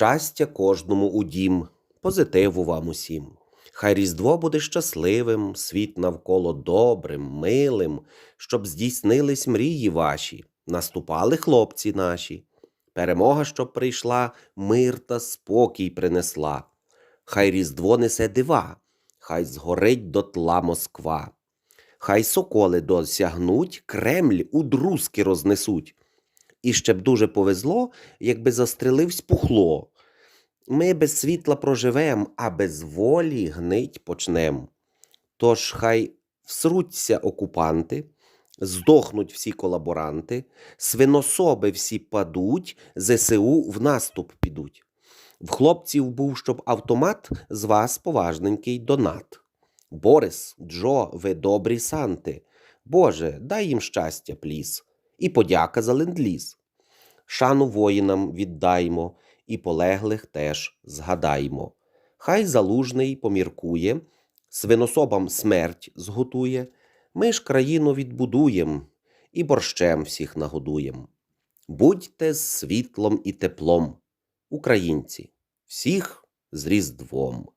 Щастя кожному у дім, позитиву вам усім. Хай Різдво буде щасливим, світ навколо добрим, милим, щоб здійснились мрії ваші, наступали хлопці наші. Перемога, щоб прийшла, мир та спокій принесла. Хай Різдво несе дива, хай згорить дотла Москва. Хай соколи досягнуть, Кремль у друзки рознесуть. І ще б дуже повезло, якби застреливсь пухло. Ми без світла проживем, а без волі гнить почнем. Тож хай всруться окупанти, здохнуть всі колаборанти, свинособи всі падуть, ЗСУ в наступ підуть. В хлопців був, щоб автомат з вас поважненький донат. Борис, Джо, ви добрі санти. Боже, дай їм щастя, пліс, і подяка за ленд-ліз. Шану воїнам віддаймо, і полеглих теж згадаймо. Хай залужний поміркує, свинособам смерть зготує. Ми ж країну відбудуєм і борщем всіх нагодуєм. Будьте з світлом і теплом, українці, всіх з Різдвом.